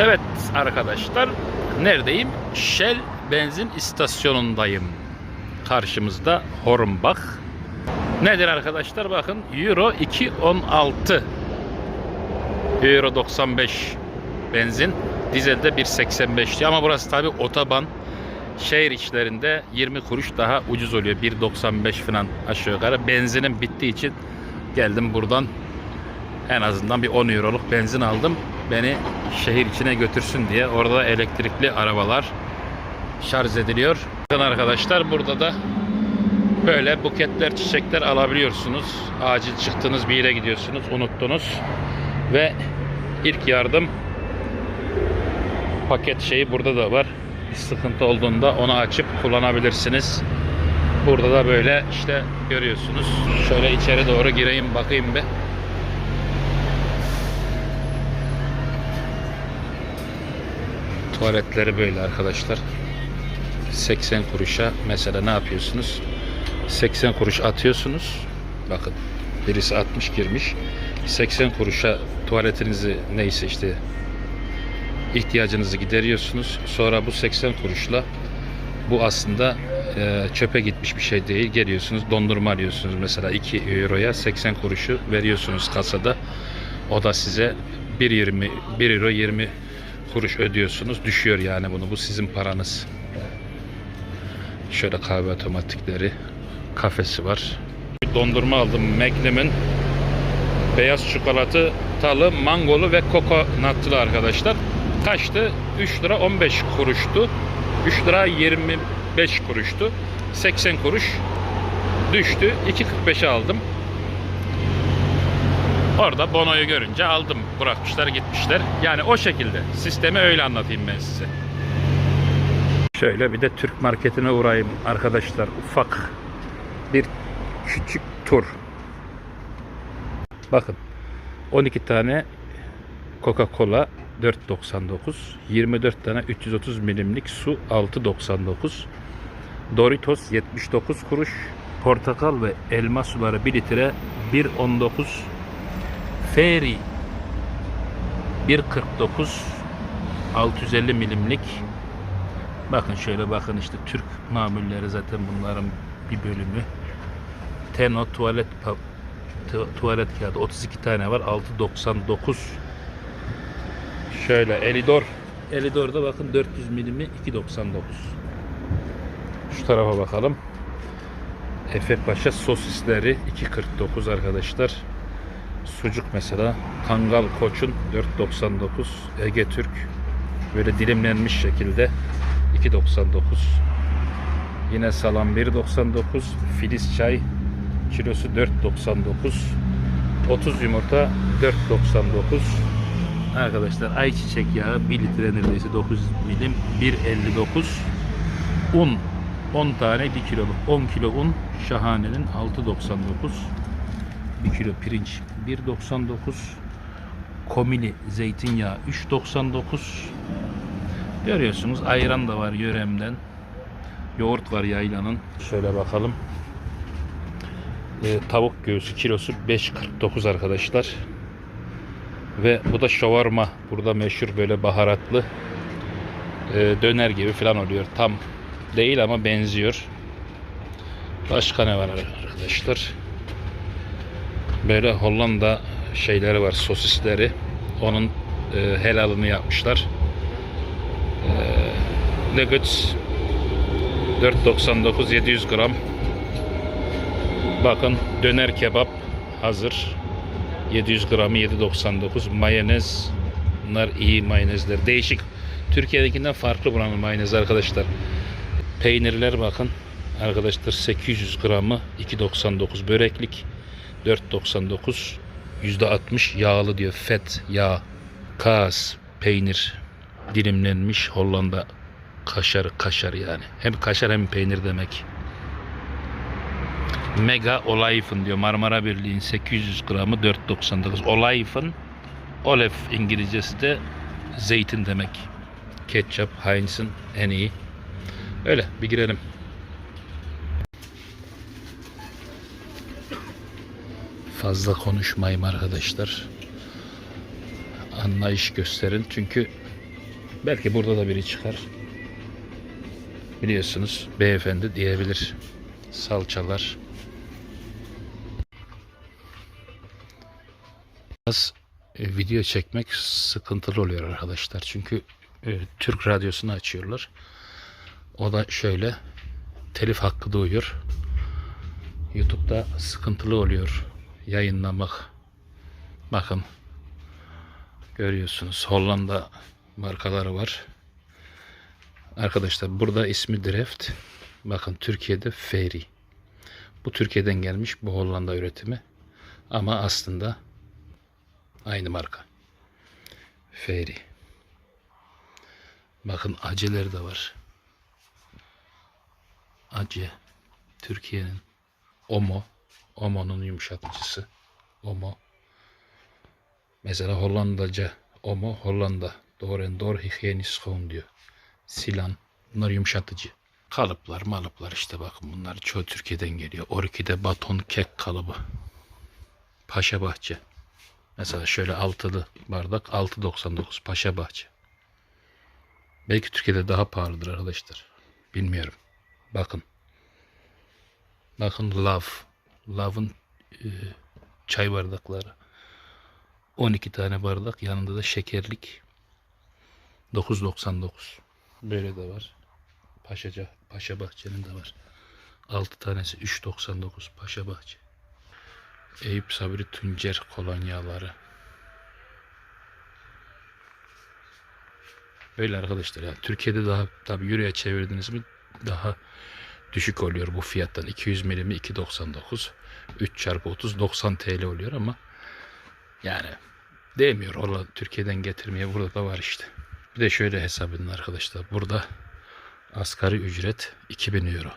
Evet arkadaşlar neredeyim? Shell benzin istasyonundayım. Karşımızda Hornbach. Nedir arkadaşlar bakın Euro 2.16 Euro 95 benzin dizelde 1.85'ti ama burası tabi otoban şehir içlerinde 20 kuruş daha ucuz oluyor 1.95 falan aşağı yukarı benzinin bittiği için geldim buradan en azından bir 10 euroluk benzin aldım. Beni şehir içine götürsün diye. Orada elektrikli arabalar şarj ediliyor. Bakın arkadaşlar burada da böyle buketler, çiçekler alabiliyorsunuz. Acil çıktınız bir yere gidiyorsunuz, unuttunuz. Ve ilk yardım paket şeyi burada da var. Bir sıkıntı olduğunda onu açıp kullanabilirsiniz. Burada da böyle işte görüyorsunuz. Şöyle içeri doğru gireyim bakayım bir. Tuvaletleri böyle arkadaşlar. 80 kuruşa mesela ne yapıyorsunuz? 80 kuruş atıyorsunuz. Bakın birisi 60 girmiş. 80 kuruşa tuvaletinizi neyse işte ihtiyacınızı gideriyorsunuz. Sonra bu 80 kuruşla bu aslında e, çöpe gitmiş bir şey değil. Geliyorsunuz dondurma alıyorsunuz mesela 2 euroya 80 kuruşu veriyorsunuz kasada. O da size 1.20 1 euro 20 kuruş ödüyorsunuz. Düşüyor yani bunu. Bu sizin paranız. Şöyle kahve otomatikleri kafesi var. Bir dondurma aldım Magnum'un beyaz çikolatı talı, mangolu ve kokonatlı arkadaşlar. Kaçtı? 3 lira 15 kuruştu. 3 lira 25 kuruştu. 80 kuruş düştü. 2.45'e aldım. Orada bonoyu görünce aldım. Bırakmışlar gitmişler. Yani o şekilde. Sistemi öyle anlatayım ben size. Şöyle bir de Türk marketine uğrayayım arkadaşlar. Ufak bir küçük tur. Bakın 12 tane Coca-Cola 4.99 24 tane 330 milimlik su 6.99 Doritos 79 kuruş portakal ve elma suları 1 litre 1.19 Fairy 1.49 650 milimlik. Bakın şöyle bakın işte Türk mamulleri zaten bunların bir bölümü. Teno tuvalet tuvalet kağıdı 32 tane var 6.99 Şöyle Elidor. Elidor'da bakın 400 milimi 2.99 Şu tarafa bakalım. Efe Paşa sosisleri 2.49 arkadaşlar Sucuk mesela Kangal Koç'un 4.99 Ege Türk böyle dilimlenmiş şekilde 2.99 Yine salam 1.99 Filiz çay kilosu 4.99 30 yumurta 4.99 Arkadaşlar ayçiçek yağı 1 litre neredeyse 900 milim 1.59 Un 10 tane 1 kiloluk 10 kilo un şahanenin 6.99 1 kilo pirinç 1.99 komili zeytinyağı 3.99 Görüyorsunuz ayran da var yöremden. Yoğurt var yaylanın. Şöyle bakalım. Ee, tavuk göğsü kilosu 5.49 arkadaşlar. Ve bu da şavarma. Burada meşhur böyle baharatlı ee, döner gibi falan oluyor. Tam değil ama benziyor. Başka ne var arkadaşlar? Böyle Hollanda şeyleri var, sosisleri. Onun e, helalını yapmışlar. Nuggets 4.99 700 gram. Bakın döner kebap hazır. 700 gramı 7.99. Mayonez. Bunlar iyi mayonezler. Değişik. Türkiye'dekinden farklı buranın mayonez arkadaşlar. Peynirler bakın. Arkadaşlar 800 gramı 2.99 böreklik 4.99 %60 yağlı diyor fet yağ kas peynir dilimlenmiş Hollanda kaşar kaşar yani. Hem kaşar hem peynir demek. Mega Olayfın diyor Marmara Birliği'nin 800 gramı 4.99. Olayfın Olef İngilizcesi de zeytin demek. Ketçap Heinz'in en iyi. Öyle bir girelim. Fazla konuşmayayım arkadaşlar. Anlayış gösterin çünkü Belki burada da biri çıkar. Biliyorsunuz beyefendi diyebilir. Salçalar. Biraz e, video çekmek sıkıntılı oluyor arkadaşlar. Çünkü e, Türk radyosunu açıyorlar. O da şöyle telif hakkı doğuyor. YouTube'da sıkıntılı oluyor yayınlamak. Bakın görüyorsunuz Hollanda markaları var. Arkadaşlar burada ismi Dreft. Bakın Türkiye'de Fairy. Bu Türkiye'den gelmiş bu Hollanda üretimi. Ama aslında aynı marka. Fairy. Bakın aceleri de var. Ace. Türkiye'nin Omo. Omo'nun yumuşatıcısı. Omo. Mesela Hollandaca Omo Hollanda. Doğru doğru hijyenis schoon diyor. Silan. Bunlar yumuşatıcı. Kalıplar malıplar işte bakın bunlar çoğu Türkiye'den geliyor. Orkide baton kek kalıbı. Paşa Bahçe. Mesela şöyle altılı bardak 6.99 Paşa Bahçe. Belki Türkiye'de daha pahalıdır arkadaşlar. Bilmiyorum. Bakın. Bakın Love. Love'ın e, çay bardakları. 12 tane bardak. Yanında da şekerlik. 9.99. Böyle de var. Paşaca, Paşa Bahçe'nin de var. 6 tanesi 3.99 Paşa Bahçe. Eyüp Sabri Tuncer kolonyaları. Böyle arkadaşlar ya. Türkiye'de daha tabi euroya çevirdiniz mi daha düşük oluyor bu fiyattan. 200 milimi 2.99 3 çarpı 30 90 TL oluyor ama yani değmiyor. Orada Türkiye'den getirmeye burada da var işte. Bir de şöyle hesap edin arkadaşlar. Burada asgari ücret 2000 euro.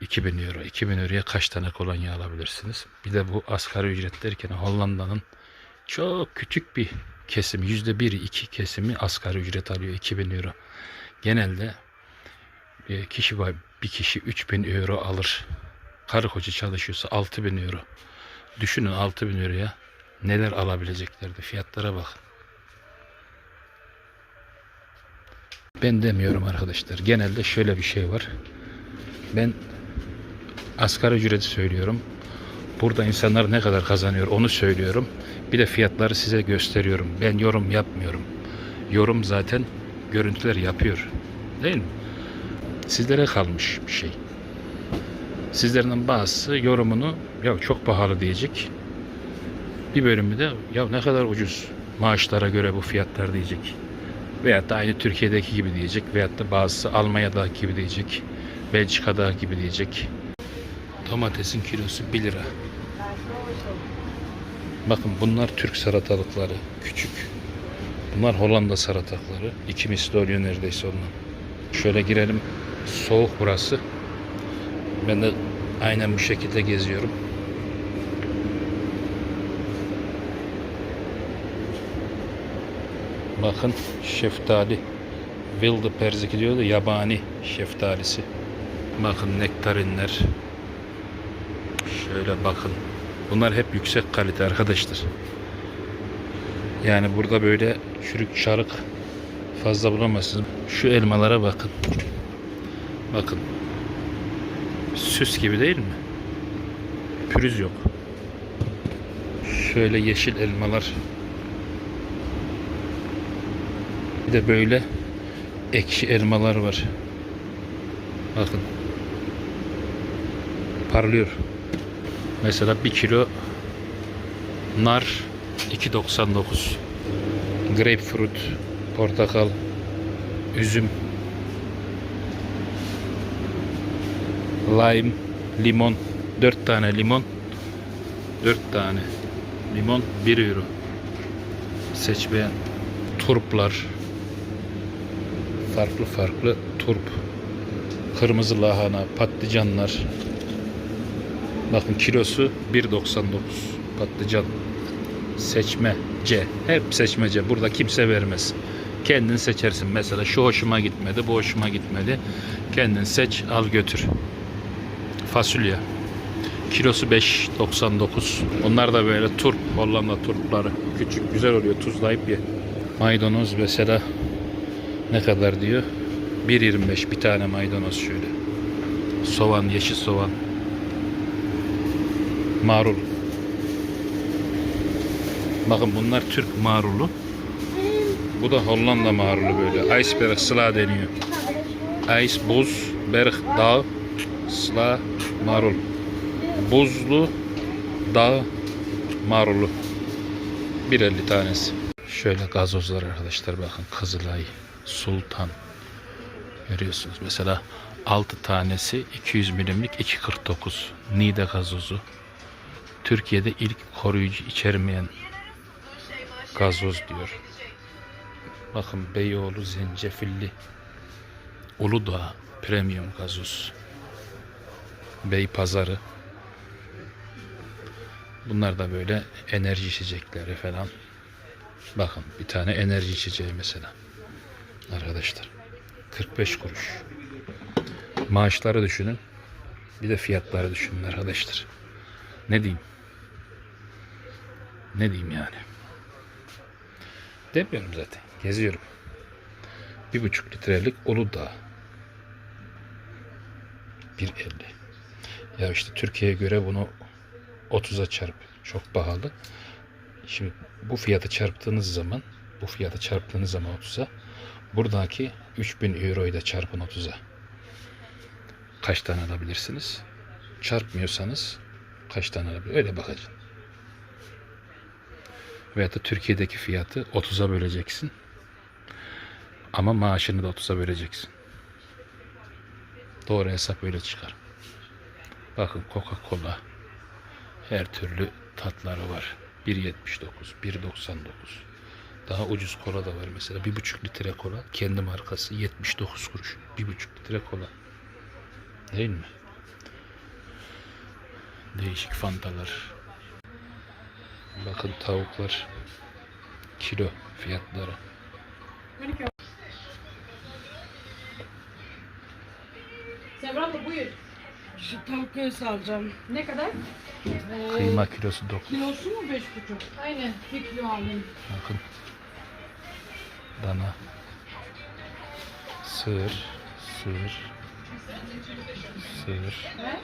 2000 euro. 2000 euroya kaç tane kolonya alabilirsiniz? Bir de bu asgari ücret derken Hollanda'nın çok küçük bir kesim, yüzde bir iki kesimi asgari ücret alıyor 2000 euro. Genelde e, kişi bir kişi 3000 euro alır. Karı koca çalışıyorsa 6000 euro. Düşünün 6000 euroya neler alabileceklerdi. Fiyatlara bak. Ben demiyorum arkadaşlar. Genelde şöyle bir şey var. Ben asgari ücreti söylüyorum. Burada insanlar ne kadar kazanıyor onu söylüyorum. Bir de fiyatları size gösteriyorum. Ben yorum yapmıyorum. Yorum zaten görüntüler yapıyor. Değil mi? Sizlere kalmış bir şey. Sizlerden bazısı yorumunu ya çok pahalı diyecek. Bir bölümü de ya ne kadar ucuz maaşlara göre bu fiyatlar diyecek. Veyahut da aynı Türkiye'deki gibi diyecek. Veyahut da bazısı Almanya'daki gibi diyecek. Belçika'da gibi diyecek. Domatesin kilosu 1 lira. Bakın bunlar Türk salatalıkları. Küçük. Bunlar Hollanda salatalıkları. İki misli oluyor neredeyse ondan. Şöyle girelim. Soğuk burası. Ben de aynen bu şekilde geziyorum. Bakın şeftali. Wilde perziki diyor yabani şeftalisi. Bakın nektarinler. Şöyle bakın. Bunlar hep yüksek kalite arkadaşlar. Yani burada böyle çürük çarık fazla bulamazsınız. Şu elmalara bakın. Bakın. Süs gibi değil mi? Pürüz yok. Şöyle yeşil elmalar. Bir de böyle ekşi elmalar var. Bakın. Parlıyor. Mesela 1 kilo nar 2.99 grapefruit portakal üzüm lime limon 4 tane limon 4 tane limon 1 euro seç turplar farklı farklı turp kırmızı lahana patlıcanlar Bakın kilosu 1.99 patlıcan seçmece. Hep seçmece. Burada kimse vermez. Kendin seçersin. Mesela şu hoşuma gitmedi, bu hoşuma gitmedi. Kendin seç, al götür. Fasulye. Kilosu 5.99. Onlar da böyle turp, Hollanda turpları. Küçük, güzel oluyor. Tuzlayıp ye. Maydanoz mesela Ne kadar diyor? 1.25 bir tane maydanoz şöyle. Soğan, yeşil soğan. Marul. Bakın bunlar Türk marulu. Bu da Hollanda marulu böyle. Iceberg sıla deniyor. Ice, buz, berg, dağ, sıla, marul. Buzlu, dağ, marulu. 1.50 tanesi. Şöyle gazozlar arkadaşlar bakın. Kızılay, Sultan. Görüyorsunuz. Mesela 6 tanesi 200 milimlik 2.49. Nide gazozu. Türkiye'de ilk koruyucu içermeyen gazoz diyor. Bakın Beyoğlu zencefilli Uludağ premium gazoz. Bey pazarı. Bunlar da böyle enerji içecekleri falan. Bakın bir tane enerji içeceği mesela. Arkadaşlar. 45 kuruş. Maaşları düşünün. Bir de fiyatları düşünün arkadaşlar. Ne diyeyim? Ne diyeyim yani? Demiyorum zaten. Geziyorum. Bir buçuk litrelik Uludağ. 1.50. Ya işte Türkiye'ye göre bunu 30'a çarp. Çok pahalı. Şimdi bu fiyatı çarptığınız zaman bu fiyatı çarptığınız zaman 30'a buradaki 3000 euroyu da çarpın 30'a. Kaç tane alabilirsiniz? Çarpmıyorsanız kaç tane alabilir? Öyle bakacaksın. Veyahut da Türkiye'deki fiyatı 30'a böleceksin. Ama maaşını da 30'a böleceksin. Doğru hesap öyle çıkar. Bakın Coca-Cola her türlü tatları var. 1.79, 1.99. Daha ucuz kola da var mesela. 1.5 litre kola. Kendi markası 79 kuruş. 1.5 litre kola. Değil mi? Değişik fantalar. Bakın tavuklar. Kilo fiyatları. Sevra abla buyur. Şu tavuk göğsü alacağım. Ne kadar? Kıyma kilosu 9. Kilosu mu beş buçuk? Aynen. Bir kilo alayım. Bakın. Dana. Sığır. Sığır. Sığır. Ne?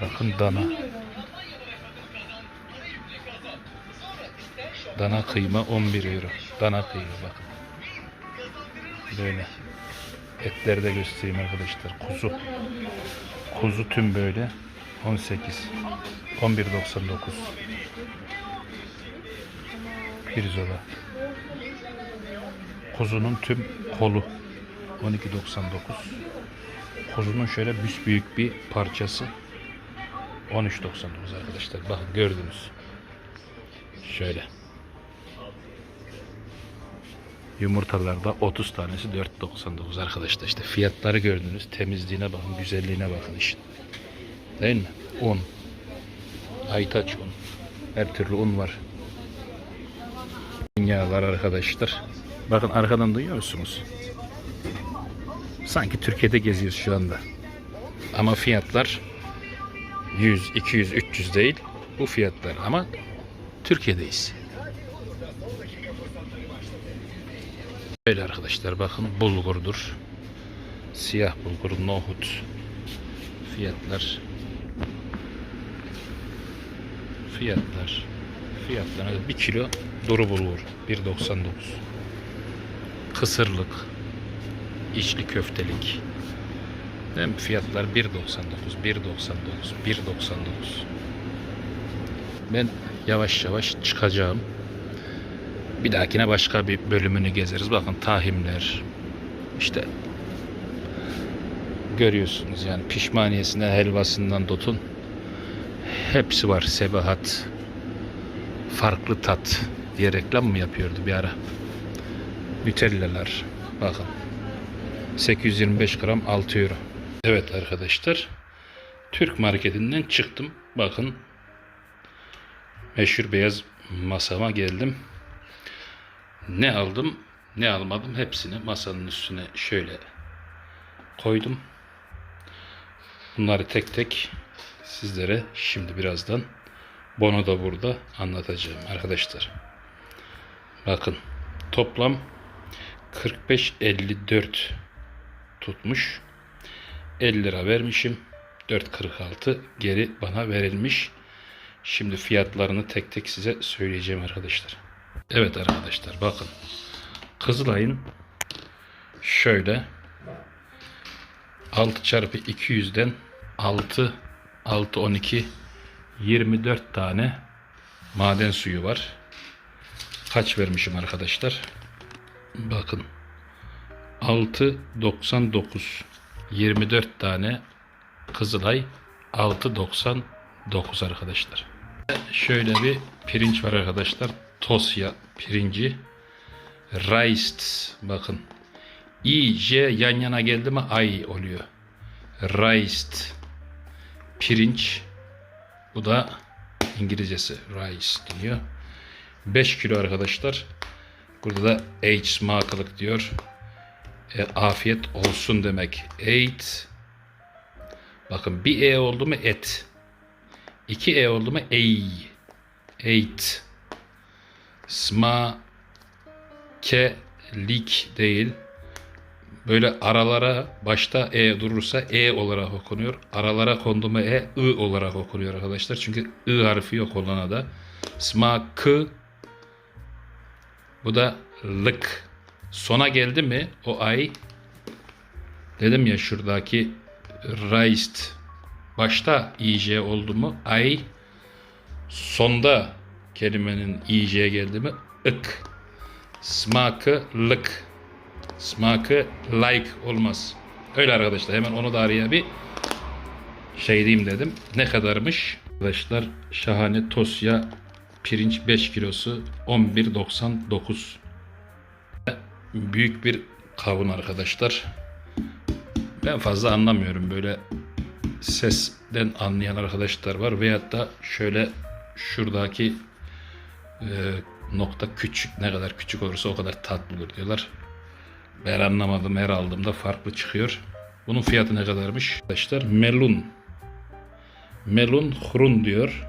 Bakın dana. Dana kıyma 11 euro. Dana kıyma bakın. Böyle. Etleri de göstereyim arkadaşlar. Kuzu. Kuzu tüm böyle. 18. 11.99. Pirzola. Kuzunun tüm kolu. 12.99. Kuzunun şöyle büyük bir parçası. 13.99 arkadaşlar. Bakın gördünüz. Şöyle. Yumurtalarda 30 tanesi 4.99 arkadaşlar. İşte fiyatları gördünüz. Temizliğine bakın, güzelliğine bakın işin. Değil mi? Un. Aytaç un. Her türlü un var. Yağlar arkadaşlar. Bakın arkadan duyuyor musunuz? Sanki Türkiye'de geziyoruz şu anda. Ama fiyatlar 100, 200, 300 değil. Bu fiyatlar ama Türkiye'deyiz. Böyle arkadaşlar bakın bulgurdur. Siyah bulgur, nohut. Fiyatlar. Fiyatlar. Fiyatlar. Bir kilo duru bulgur. 1.99. Kısırlık. içli köftelik. Değil mi? Fiyatlar 1.99, 1.99, 1.99. Ben yavaş yavaş çıkacağım. Bir dahakine başka bir bölümünü gezeriz. Bakın tahimler. işte görüyorsunuz yani pişmaniyesine helvasından tutun. Hepsi var. Sebahat. Farklı tat diye reklam mı yapıyordu bir ara? Nütellalar. Bakın. 825 gram 6 euro. Evet arkadaşlar. Türk marketinden çıktım. Bakın. Meşhur beyaz masama geldim. Ne aldım, ne almadım hepsini masanın üstüne şöyle koydum. Bunları tek tek sizlere şimdi birazdan Bono da burada anlatacağım arkadaşlar. Bakın toplam 45.54 tutmuş. 50 lira vermişim. 4.46 geri bana verilmiş. Şimdi fiyatlarını tek tek size söyleyeceğim arkadaşlar. Evet arkadaşlar bakın. Kızılay'ın şöyle 6 çarpı 200'den 6 6 12 24 tane maden suyu var. Kaç vermişim arkadaşlar? Bakın 6.99 24 tane Kızılay 6.99 arkadaşlar. Şöyle bir pirinç var arkadaşlar. Tosya pirinci. Raist bakın. I, J yan yana geldi mi ay oluyor. Raist pirinç. Bu da İngilizcesi rice deniyor. 5 kilo arkadaşlar. Burada da H markalık diyor. E, afiyet olsun demek. Eight. Bakın bir E oldu mu et. İki E oldu mu ey. Eight. Sma ke lik değil. Böyle aralara başta E durursa E olarak okunuyor. Aralara kondu mu E, I olarak okunuyor arkadaşlar. Çünkü I harfi yok olana da. Sma k bu da lık. Sona geldi mi o ay dedim ya şuradaki raised başta IJ oldu mu ay sonda kelimenin IJ geldi mi ık. Smakı lık. Smakı like olmaz. Öyle arkadaşlar hemen onu da araya bir şey diyeyim dedim. Ne kadarmış? Arkadaşlar şahane tosya pirinç 5 kilosu 11.99. Büyük bir kavun arkadaşlar. Ben fazla anlamıyorum böyle sesten anlayan arkadaşlar var veyahut da şöyle şuradaki e, nokta küçük ne kadar küçük olursa o kadar tatlı olur diyorlar. Ben anlamadım her aldığımda farklı çıkıyor. Bunun fiyatı ne kadarmış? Arkadaşlar melun. Melun hurun diyor.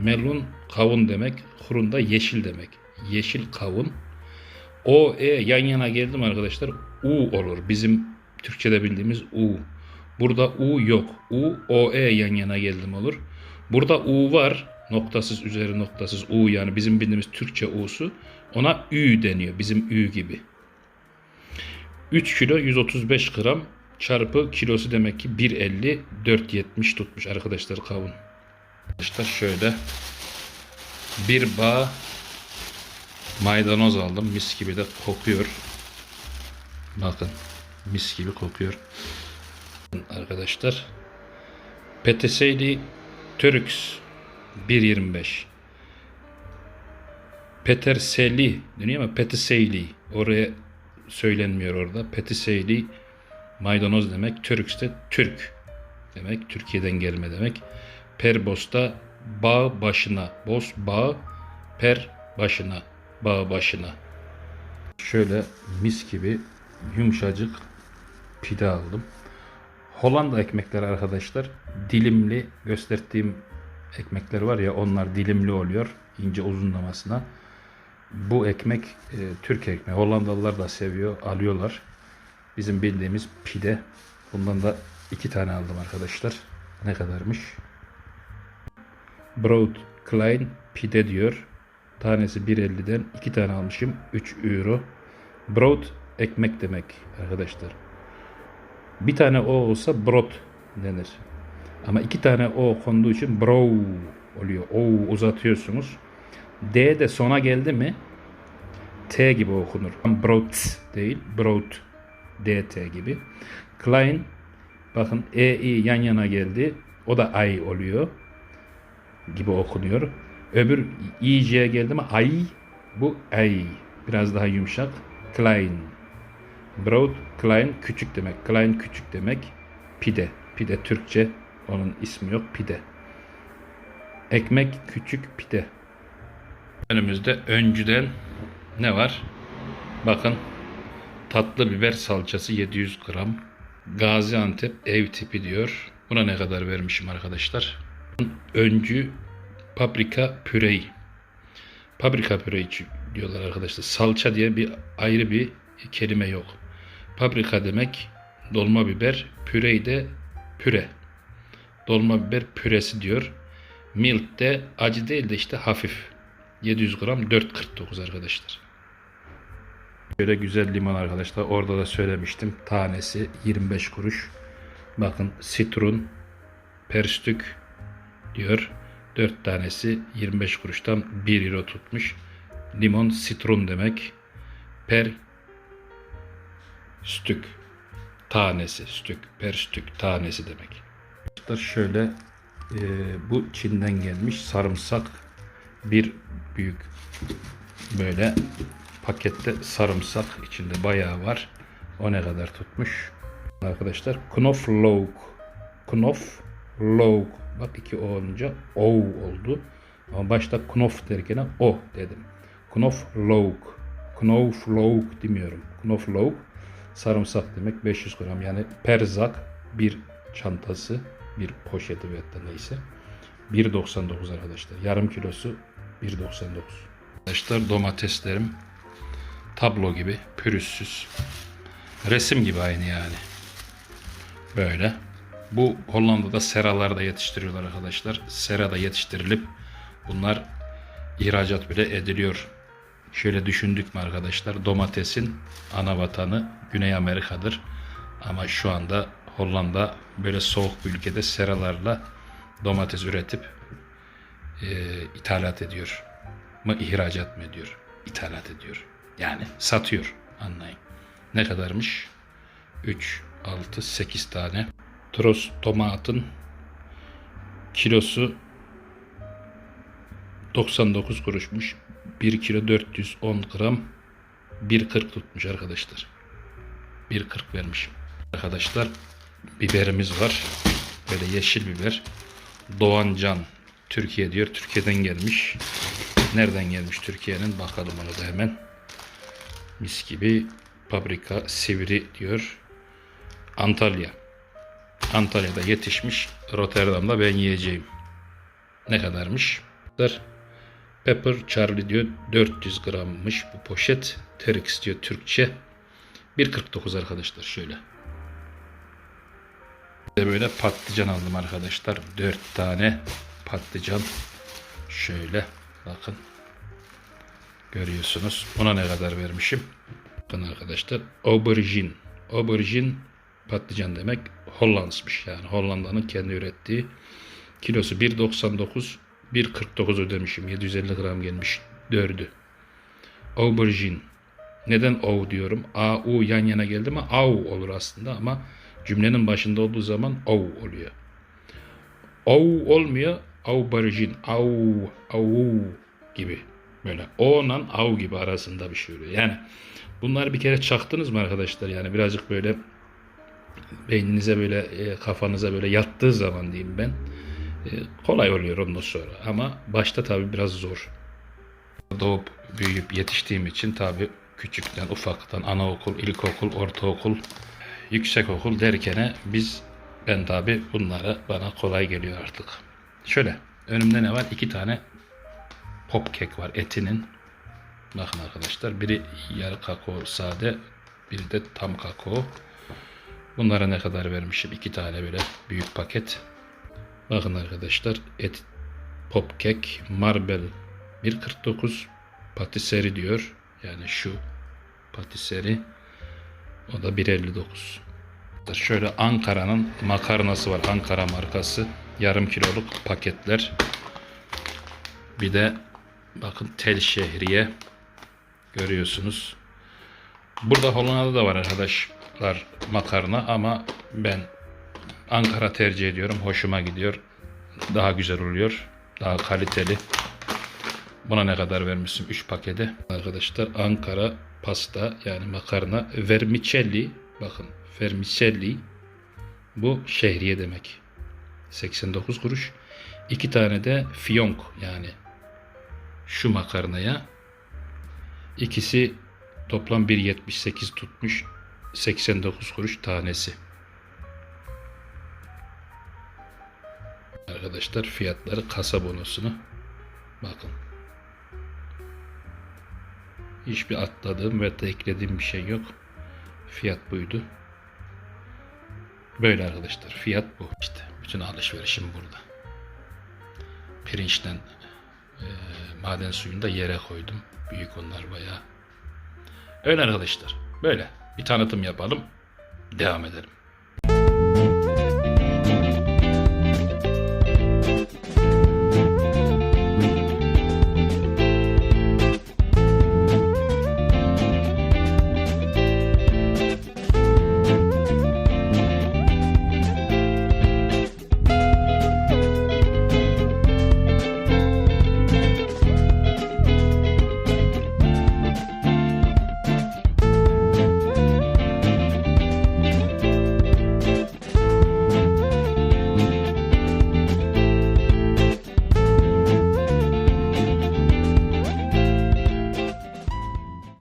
Melun kavun demek. Hurun da yeşil demek. Yeşil kavun. O, E yan yana geldim arkadaşlar. U olur. Bizim Türkçe'de bildiğimiz U. Burada U yok. U, O, E yan yana geldim olur. Burada U var. Noktasız üzeri noktasız U yani bizim bildiğimiz Türkçe U'su. Ona Ü deniyor. Bizim Ü gibi. 3 kilo 135 gram çarpı kilosu demek ki 1.50 4.70 tutmuş arkadaşlar kavun. Arkadaşlar şöyle bir bağ maydanoz aldım. Mis gibi de kokuyor. Bakın mis gibi kokuyor. Arkadaşlar Peteseyli Turks 1.25 Peterseli deniyor ama Peteseyli oraya söylenmiyor orada. Petiseyli maydanoz demek. Türks de Türk demek. Türkiye'den gelme demek. Perbos'ta bağ başına. Bos bağ per başına. Bağ başına. Şöyle mis gibi yumuşacık pide aldım. Hollanda ekmekleri arkadaşlar. Dilimli gösterdiğim ekmekler var ya onlar dilimli oluyor. ince uzunlamasına. Bu ekmek e, Türk ekmeği. Hollandalılar da seviyor. Alıyorlar. Bizim bildiğimiz pide. Bundan da iki tane aldım arkadaşlar. Ne kadarmış? Broad Klein pide diyor. Tanesi 1.50'den iki tane almışım. 3 euro. Broad ekmek demek arkadaşlar. Bir tane o olsa brot denir. Ama iki tane o konduğu için bro oluyor. O uzatıyorsunuz. D de sona geldi mi T gibi okunur. Brot değil. Brot. DT gibi. Klein bakın E, I yan yana geldi. O da ay oluyor. Gibi okunuyor. Öbür IJ geldi mi ay. Bu ay. Biraz daha yumuşak. Klein. Broad, Klein küçük demek. Klein küçük demek. Pide. Pide Türkçe. Onun ismi yok. Pide. Ekmek küçük pide. Önümüzde öncüden ne var? Bakın tatlı biber salçası 700 gram. Gaziantep ev tipi diyor. Buna ne kadar vermişim arkadaşlar? Öncü paprika püreyi. Paprika püreyi diyorlar arkadaşlar. Salça diye bir ayrı bir kelime yok. Paprika demek dolma biber, püreyi de püre. Dolma biber püresi diyor. Mild de acı değil de işte hafif. 700 gram 4.49 arkadaşlar. Böyle güzel limon arkadaşlar. Orada da söylemiştim. Tanesi 25 kuruş. Bakın sitrun, perstük diyor. 4 tanesi 25 kuruştan 1 euro tutmuş. Limon sitrun demek. Per stük tanesi stük per stük tanesi demek. Arkadaşlar Şöyle e, bu Çin'den gelmiş sarımsak bir büyük böyle pakette sarımsak içinde bayağı var. O ne kadar tutmuş? Arkadaşlar Knoflook. Knoflook. Bak iki o olunca o oldu. Ama başta knof derken o dedim. Knoflook. Knoflook demiyorum. Knoflook sarımsak demek 500 gram. Yani perzak bir çantası bir poşeti veyahut da neyse. 1.99 arkadaşlar. Yarım kilosu 1.99. Arkadaşlar domateslerim tablo gibi pürüzsüz. Resim gibi aynı yani. Böyle. Bu Hollanda'da seralarda yetiştiriyorlar arkadaşlar. Serada yetiştirilip bunlar ihracat bile ediliyor. Şöyle düşündük mü arkadaşlar? Domatesin ana vatanı Güney Amerika'dır. Ama şu anda Hollanda böyle soğuk bir ülkede seralarla domates üretip e, ithalat ediyor. Mı ihracat mı ediyor? İthalat ediyor. Yani satıyor anlayın. Ne kadarmış? 3, 6, 8 tane. Tros tomatın kilosu 99 kuruşmuş. 1 kilo 410 gram 1.40 tutmuş arkadaşlar. 1.40 vermiş. Arkadaşlar biberimiz var. Böyle yeşil biber. Doğancan Türkiye diyor. Türkiye'den gelmiş. Nereden gelmiş Türkiye'nin bakalım onu da hemen. Mis gibi paprika sivri diyor. Antalya. Antalya'da yetişmiş. Rotterdam'da ben yiyeceğim. Ne kadarmış? Pepper Charlie diyor 400 grammış bu poşet. Terix diyor Türkçe. 1.49 arkadaşlar şöyle. De böyle patlıcan aldım arkadaşlar. 4 tane patlıcan. Şöyle bakın. Görüyorsunuz. Buna ne kadar vermişim? Bakın arkadaşlar. Aubergine. Aubergine patlıcan demek Hollandsmış. Yani Hollanda'nın kendi ürettiği. Kilosu 1.99 1.49 ödemişim. 750 gram gelmiş. Dördü. Aubergine. Neden au diyorum? A, U yan yana geldi mi au olur aslında ama cümlenin başında olduğu zaman au oluyor. Au olmuyor. Aubergine. Au, au gibi. Böyle o ile au gibi arasında bir şey oluyor. Yani bunları bir kere çaktınız mı arkadaşlar? Yani birazcık böyle beyninize böyle e, kafanıza böyle yattığı zaman diyeyim ben e, kolay oluyor ondan sonra ama başta tabii biraz zor. Doğup büyüyüp yetiştiğim için tabii küçükten ufaktan anaokul, ilkokul, ortaokul, yüksekokul derkene biz ben tabii bunlara bana kolay geliyor artık. Şöyle önümde ne var? İki tane pop kek var etinin. Bakın arkadaşlar biri yarı kakao sade, biri de tam kakao. Bunlara ne kadar vermişim? İki tane böyle büyük paket. Bakın arkadaşlar et pop kek marble 1.49 patisserie diyor. Yani şu patisserie o da 1.59. Şöyle Ankara'nın makarnası var. Ankara markası. Yarım kiloluk paketler. Bir de bakın tel şehriye görüyorsunuz. Burada Hollanda'da da var arkadaşlar makarna ama ben Ankara tercih ediyorum. Hoşuma gidiyor. Daha güzel oluyor. Daha kaliteli. Buna ne kadar vermişim? 3 pakete. Arkadaşlar Ankara pasta yani makarna vermicelli. Bakın vermicelli. Bu şehriye demek. 89 kuruş. 2 tane de fiyonk yani şu makarnaya. İkisi toplam 1.78 tutmuş. 89 kuruş tanesi. Arkadaşlar fiyatları kasa bonosunu bakın. Hiçbir atladığım ve eklediğim bir şey yok. Fiyat buydu. Böyle arkadaşlar. Fiyat bu. İşte bütün alışverişim burada. Pirinçten e, maden suyunu da yere koydum. Büyük onlar bayağı. Öyle arkadaşlar. Böyle. Bir tanıtım yapalım. Devam edelim.